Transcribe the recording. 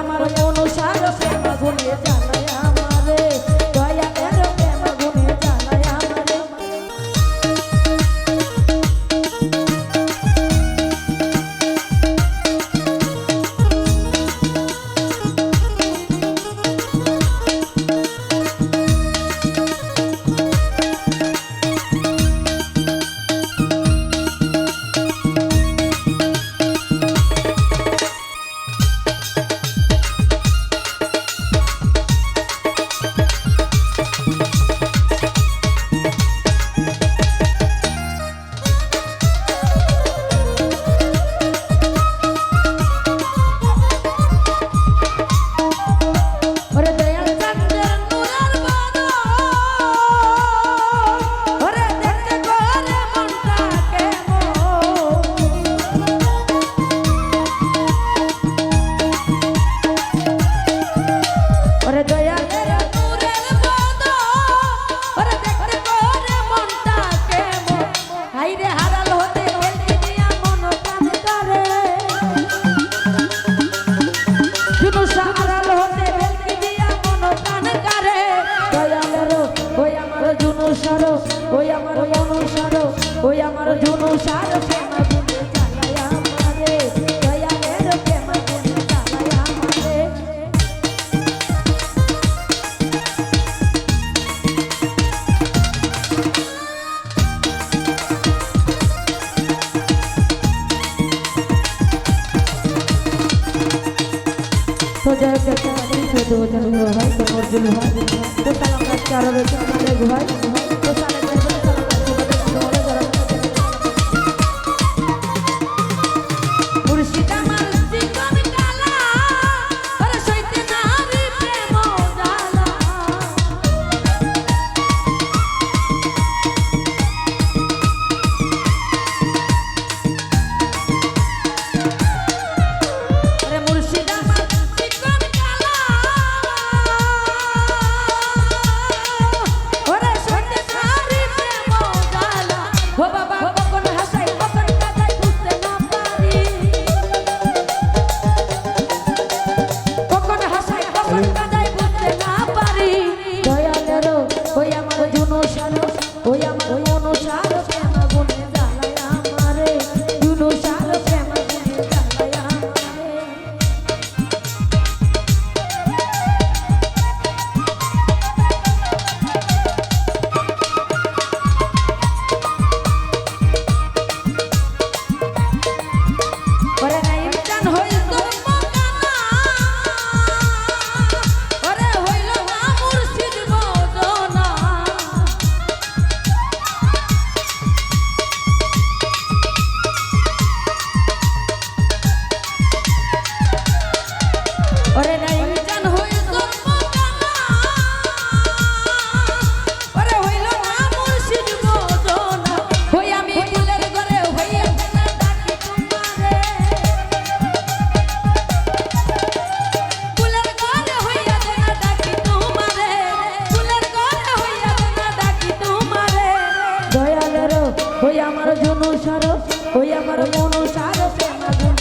আমার মন সার প্রেম ভুলে জানায়। ওই আমার অনুসার, ওই আমার জনসার প্রেমা গুনে চালায় আমারে। দয়ালের প্রেমা গুনে চালায় আমারে। সোজা কাছে সোজা হয় তোমার জন্য হয় তো তারা কাজ কারণে আমাদের হয় ওই আমার জন্য সারস ওই আমার মন সারস আমার জন্য